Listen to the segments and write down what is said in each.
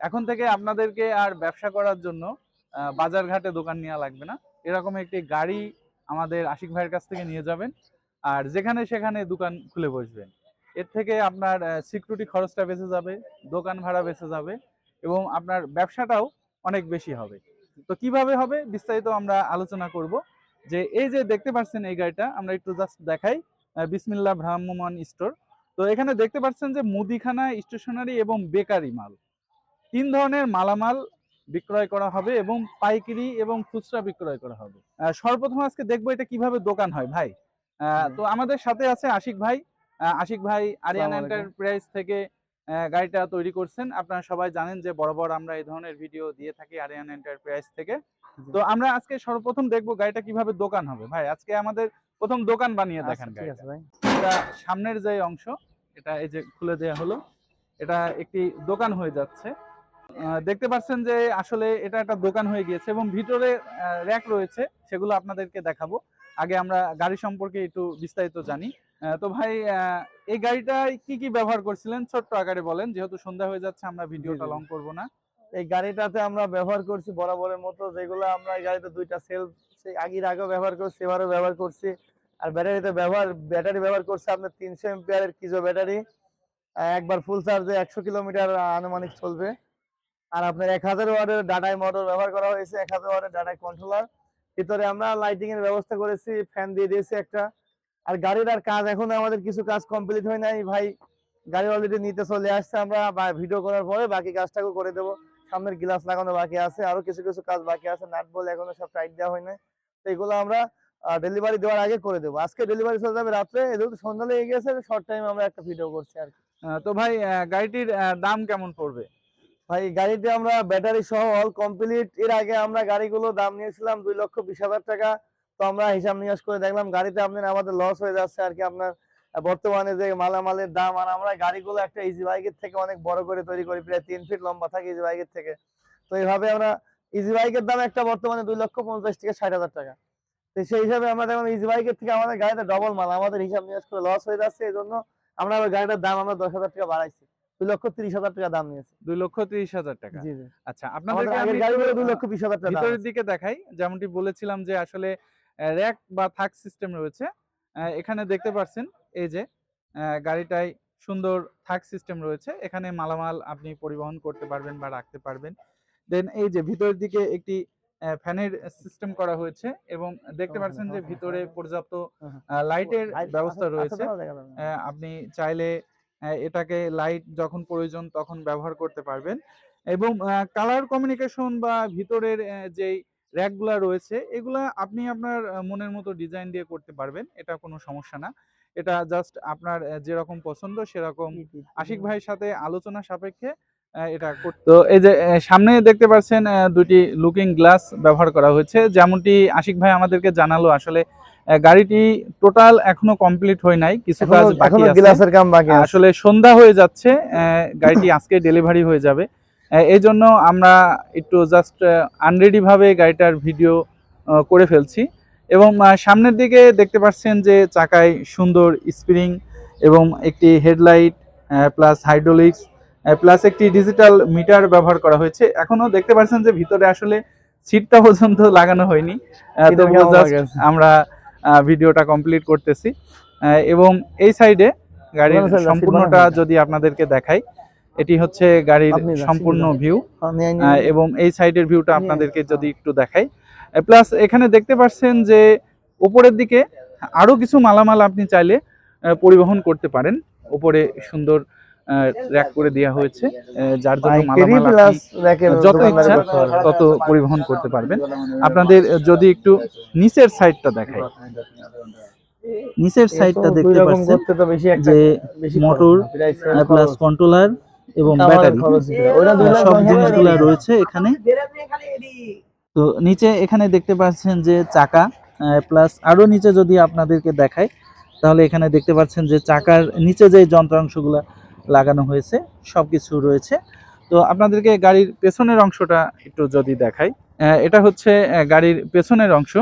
এখন থেকে আপনাদেরকে আর ব্যবসা করার জন্য বাজার ঘাটে দোকান নেওয়া লাগবে না। এরকম একটি গাড়ি আমাদের আশিক ভাইয়ের কাছ থেকে নিয়ে যাবেন আর যেখানে সেখানে দোকান খুলে বসবেন। এর থেকে আপনার সিকিউরিটি খরচটা বেঁচে যাবে, দোকান ভাড়া বেঁচে যাবে এবং আপনার ব্যবসাটাও অনেক বেশি হবে। তো কীভাবে হবে বিস্তারিত আমরা আলোচনা করব। যে এই যে দেখতে পাচ্ছেন এই গাড়িটা, আমরা একটু জাস্ট দেখাই বিসমিল্লা ভ্রাম্যমান স্টোর। তো এখানে দেখতে পাচ্ছেন যে মুদিখানা স্টেশনারি এবং বেকারি মাল। তিন ধরনের মালামাল বিক্রয় করা হবে এবং পাইকারি এবং খুচরা বিক্রয় করা হবে। সর্বপ্রথম আজকে দেখব এটা কীভাবে দোকান হয় ভাই। তো আমাদের সাথে আছে আশিক ভাই। আশিক ভাই আরিয়ান এন্টারপ্রাইজ থেকে গাড়িটা তৈরি করছেন। আপনারা সবাই জানেন যে বরাবর আমরা এই ধরনের ভিডিও দিয়ে থাকি আরিয়ান এন্টারপ্রাইজ থেকে। তো আমরা আজকে সর্বপ্রথম দেখব গাড়িটা কীভাবে দোকান হবে ভাই। আজকে আমাদের প্রথম দোকান বানিয়ে আচ্ছা, দেখান এটা সামনের যে অংশ এটা এই যে খুলে দেওয়া হলো এটা একটি দোকান হয়ে যাচ্ছে। দেখতে পাচ্ছেন যে আসলে এটা একটা দোকান হয়ে গিয়েছে এবং ভিতরে র্যাক রয়েছে সেগুলো আপনাদেরকে দেখাবো। আগে আমরা গাড়ি সম্পর্কে একটু বিস্তারিত জানি। তো ভাই এই গাড়িটায় কি কি ব্যবহার করছিলেন? ছোট্ট আকারে বলেন যেহেতু সন্ধ্যা হয়ে যাচ্ছে আমরা ভিডিওটা লং করব না। এই গাড়িটাতে আমরা ব্যবহার করছি বরাবরের মতো যেগুলো আমরা এই গাড়িতে দুইটা সেল সেই আগের আগেও ব্যবহার করছি এবারও ব্যবহার করছি। আর ব্যাটারিতে ব্যবহার ব্যাটারি ব্যবহার করছে আপনার তিনশো এমপিয়ারের কিজো ব্যাটারি। একবার ফুল চার্জে একশো কিলোমিটার আনুমানিক চলবে। আর আপনার এক হাজার ওয়ার্ডের ডাটাই মোটর ব্যবহার করা হয়েছে, এক হাজার ওয়ার্ডের ডাটাই কন্ট্রোলার ভিতরে আমরা লাইটিং এর ব্যবস্থা করেছি ফ্যান দিয়ে দিয়েছি একটা। আর গাড়ির আর কাজ, এখন আমাদের কিছু কাজ কমপ্লিট হয় নাই ভাই। গাড়ি অলরেডি নিতে চলে আসছে আমরা ভিডিও করার পরে বাকি কাজটাকেও করে দেবো। সামনের গ্লাস লাগানো বাকি আছে, আরও কিছু কিছু কাজ বাকি আছে, নাট বলে এখনও সব টাইট দেওয়া হয় নাই। তো এগুলো আমরা ডেলিভারি দেওয়ার আগে করে দেবো। আজকে ডেলিভারি চলে যাবে রাত্রে, যেহেতু সন্ধ্যা লেগে গেছে শর্ট টাইম আমরা একটা ভিডিও করছি আর তো ভাই গাড়িটির দাম কেমন পড়বে? ভাই গাড়িতে আমরা ব্যাটারি সহ অল কমপ্লিট এর আগে আমরা গাড়িগুলো দাম নিয়েছিলাম দুই লক্ষ বিশ হাজার টাকা। তো আমরা হিসাব নিকাশ করে দেখলাম গাড়িতে আপনার আমাদের লস হয়ে যাচ্ছে আর কি আপনার বর্তমানে যে মালামালের দাম। আর আমরা গাড়িগুলো একটা ইজি বাইকের থেকে অনেক বড় করে তৈরি করি, প্রায় তিন ফিট লম্বা থাকে ইজি বাইকের থেকে। তো এইভাবে আমরা ইজি বাইকের দাম একটা বর্তমানে দুই লক্ষ পঞ্চাশ থেকে ষাট হাজার টাকা। তো সেই হিসাবে আমরা দেখুন ইজি বাইকের থেকে আমাদের গাড়িটা ডবল মাল। আমাদের হিসাব নিকাশ করে লস হয়ে যাচ্ছে এই জন্য আমরা গাড়িটার দাম আমরা দশ হাজার টাকা বাড়াইছি। দুই লক্ষ তিরিশ হাজার টাকা দাম নিয়েছি। দুই লক্ষ ত্রিশ হাজার টাকা। জি জি। আচ্ছা আপনাদেরকে আমি গাড়িগুলো একটু, লক্ষ বিশ হাজার টাকা ভিতরের দিকে দেখাই যেমনটি বলেছিলাম যে আসলে র্যাক বা থাক সিস্টেম রয়েছে। এখানে দেখতে পাচ্ছেন এই যে গাড়িটায় সুন্দর থাক সিস্টেম রয়েছে। এখানে মালামাল আপনি পরিবহন করতে পারবেন বা রাখতে পারবেন। দেন এই যে ভিতরের দিকে একটি ফ্যানের সিস্টেম করা হয়েছে এবং দেখতে পাচ্ছেন যে ভিতরে পর্যাপ্ত। লাইটের ব্যবস্থা আছে- আছে রয়েছে। আপনি চাইলে এটাকে লাইট যখন প্রয়োজন তখন ব্যবহার করতে পারবেন। এবং কালার কমিউনিকেশন বা ভিতরের যেই র্যাকগুলা রয়েছে এগুলা আপনি আপনার মনের মতো ডিজাইন দিয়ে করতে পারবেন। এটা কোনো সমস্যা না। এটা জাস্ট আপনার যেরকম পছন্দ সেরকম আশিক ভাইয়ের সাথে আলোচনা সাপেক্ষে এটা করতে তো এই যে সামনে দেখতে পাচ্ছেন দুটি লুকিং গ্লাস ব্যবহার করা হয়েছে। যেমনটি আশিক ভাই আমাদেরকে জানালো আসলে গাড়িটি টোটাল এখনও কমপ্লিট হয় নাই কিছু কাজ বাকি আছে। গ্লাসের কাম বাকি। আসলে সন্ধ্যা হয়ে যাচ্ছে গাড়িটি আজকে ডেলিভারি হয়ে যাবে। এই জন্য আমরা একটু জাস্ট আনরেডি ভাবে গাড়িটার ভিডিও করে ফেলছি। এবং সামনের দিকে দেখতে পাচ্ছেন যে চাকায় সুন্দর স্প্রিং এবং একটি হেডলাইট প্লাস হাইড্রোলিক্স প্লাস একটি ডিজিটাল মিটার ব্যবহার করা হয়েছে। এখনও দেখতে পাচ্ছেন যে ভিতরে আসলে সিটটা পর্যন্ত লাগানো হয়নি। আমরা ভিডিওটা কমপ্লিট করতেছি। এবং এই সাইডে গাড়ির সম্পূর্ণটা যদি আপনাদেরকে দেখাই এটি হচ্ছে গাড়ির সম্পূর্ণ ভিউ হ্যাঁ, এবং এই সাইডের ভিউটা আপনাদেরকে যদি একটু দেখাই। প্লাস এখানে দেখতে পাচ্ছেন যে উপরের দিকে আরও কিছু মালামাল আপনি চাইলে পরিবহন করতে পারেন। উপরে সুন্দর র্যাক করে দেওয়া হয়েছে যার জন্য মালামাল যত ইচ্ছা তত পরিবহন করতে পারবেন। আপনাদের যদি একটু নিচের সাইডটা দেখাই। নিচের সাইডটা দেখতে পাচ্ছেন যে মোটর প্লাস কন্ট্রোলার এবং ব্যাটারি সব জিনিসগুলো রয়েছে এখানে। তো নিচে এখানে দেখতে পাচ্ছেন যে চাকা প্লাস আরও নিচে যদি আপনাদেরকে দেখায় তাহলে এখানে দেখতে পাচ্ছেন যে চাকার নিচে যে যন্ত্রাংশগুলো লাগানো হয়েছে সবকিছু রয়েছে। তো আপনাদেরকে গাড়ির পেছনের অংশটা একটু যদি দেখাই। এটা হচ্ছে গাড়ির পেছনের অংশ।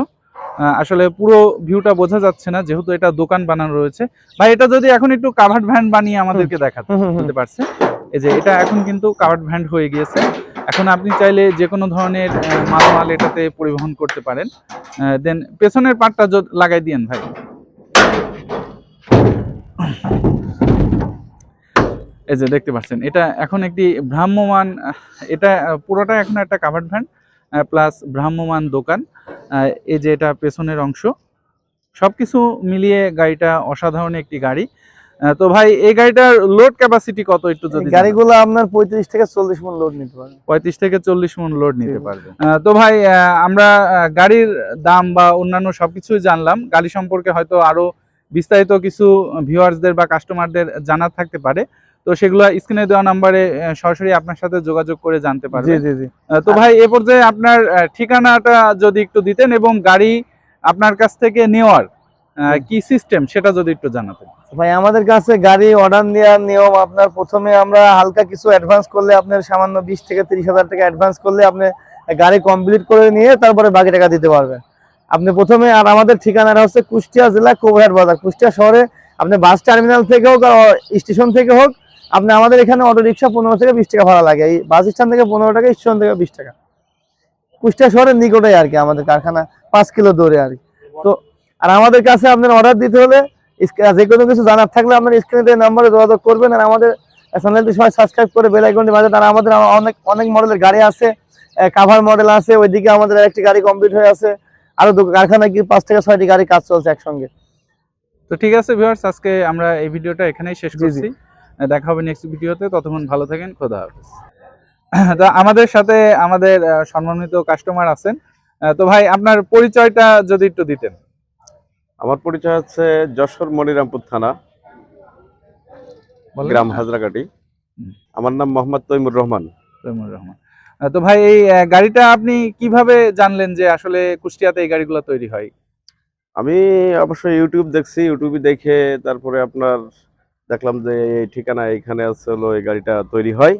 আসলে পুরো ভিউটা বোঝা যাচ্ছে না যেহেতু এটা দোকান বানানো রয়েছে। ভাই এটা যদি এখন একটু কাভার্ড ভ্যান বানিয়ে আমাদেরকে দেখাতে। বুঝতে পারছে এই যে এটা এখন কিন্তু কাভার্ড ভ্যান হয়ে গিয়েছে। এখন আপনি চাইলে যে কোনো ধরনের মালামাল এটাতে পরিবহন করতে পারেন। দেন পেছনের পাটটা লাগাই দিয়েন ভাই। এই যে দেখতে পাচ্ছেন এটা এখন একটি ভ্রাম্যমান এটা পুরোটা এখন একটা কাভার্ড ভ্যান প্লাস ভ্রাম্যমান দোকান এই যে এটা পেছনের অংশ। সবকিছু মিলিয়ে গাড়িটা অসাধারণ একটি গাড়ি। তো ভাই এই গাড়িটার লোড ক্যাপাসিটি কত একটু যদি গাড়িগুলো আপনার পঁয়ত্রিশ থেকে চল্লিশ মন লোড নিতে পারে পঁয়ত্রিশ থেকে চল্লিশ মন লোড নিতে। পারবে। তো ভাই আমরা গাড়ির দাম বা অন্যান্য সবকিছুই জানলাম। গাড়ি সম্পর্কে হয়তো আরও বিস্তারিত কিছু ভিউয়ার্সদের বা কাস্টমারদের জানার থাকতে পারে। তো সেগুলো স্ক্রিনে দেওয়া নাম্বারে সরাসরি আপনার সাথে যোগাযোগ করে জানতে জি পারবেন। জি জি। আহ, তো ভাই এ পর্যায়ে আপনার ঠিকানাটা যদি একটু দিতেন এবং গাড়ি আপনার কাছ থেকে নেওয়ার কি সিস্টেম সেটা যদি একটু জানাতেন। ভাই আমাদের কাছে গাড়ি অর্ডার নেওয়ার নিয়ম আপনার প্রথমে আমরা হালকা কিছু অ্যাডভান্স করলে আপনার সামান্য বিশ থেকে তিরিশ হাজার টাকা অ্যাডভান্স করলে আপনি গাড়ি কমপ্লিট করে নিয়ে তারপরে বাকি টাকা দিতে পারবেন। আপনি প্রথমে আর আমাদের ঠিকানাটা হচ্ছে কুষ্টিয়া জেলা কোবহাট বাজার। কুষ্টিয়া শহরে আপনি বাস টার্মিনাল থেকে হোক আর স্টেশন থেকে হোক আপনি আমাদের এখানে অটো রিক্সা পনেরো থেকে বিশ টাকা ভাড়া লাগে। এই বাস স্ট্যান্ড থেকে পনেরো টাকা স্টেশন থেকে বিশ টাকা। কুষ্টিয়া শহরের নিকটেই আর কি আমাদের কারখানা পাঁচ কিলো দূরে আর কি। তো আর আমাদের কাছে আপনার অর্ডার দিতে হলে যে কোনো কিছু জানার থাকলে আপনার স্ক্রিনে নাম্বারে যোগাযোগ করবেন আর আমাদের চ্যানেলটি সবাই সাবস্ক্রাইব করে বেল আইকনটি বাজান আর আমাদের অনেক অনেক মডেলের গাড়ি আছে কাভার মডেল আছে ওইদিকে আমাদের একটি গাড়ি কমপ্লিট হয়ে আছে। আরও দু- কারখানায় কি পাঁচ থেকে ছয়টি গাড়ি কাজ চলছে একসঙ্গে। তো ঠিক আছে ভিউয়ার্স আজকে আমরা এই ভিডিওটা এখানেই শেষ। করছি। দেখা হবে নেক্সট ভিডিওতে। ততক্ষণ ভালো থাকেন খোদা হাফেজ। তো আমাদের সাথে আমাদের সম্মানিত কাস্টমার আছেন। তো ভাই আপনার পরিচয়টা যদি একটু দিতেন। আমার পরিচয় হচ্ছে যশোর মনিরামপুর থানা গ্রাম হাজরাকাটি আমার নাম মোহাম্মদ তৈমুর রহমান। তৈমুর রহমান। তো ভাই এই গাড়িটা আপনি কীভাবে জানলেন যে আসলে কুষ্টিয়াতে এই গাড়িগুলো তৈরি হয়? আমি অবশ্যই ইউটিউব দেখছি ইউটিউবে দেখে তারপরে আপনার দেখলাম যে এই ঠিকানা এখানে আছে হলো এই গাড়িটা তৈরি হয়।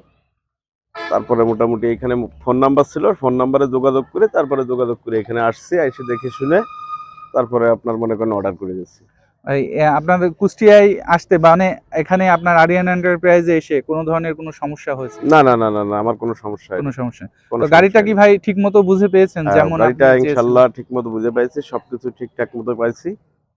তারপরে মোটামুটি এখানে ফোন নাম্বার ছিল ফোন নাম্বারে যোগাযোগ করে তারপরে যোগাযোগ করে এখানে আসছি এসে দেখে শুনে তারপরে আপনার মনে করেন অর্ডার করে দিচ্ছি আপনাদের কুষ্টিয়ায় আসতে মানে এখানে আপনার আরিয়ান এন্টারপ্রাইজে এসে কোনো ধরনের কোনো সমস্যা হয়েছে? না না না না না আমার কোনো সমস্যা কোনো সমস্যা তো গাড়িটা কি ভাই ঠিক মতো বুঝে পেয়েছেন? হ্যাঁ, যেমন গাড়িটা চেয়েছিলেন? ইনশাল্লাহ ঠিক মতো বুঝে পাইছি সবকিছু ঠিকঠাক মতো পাইছি।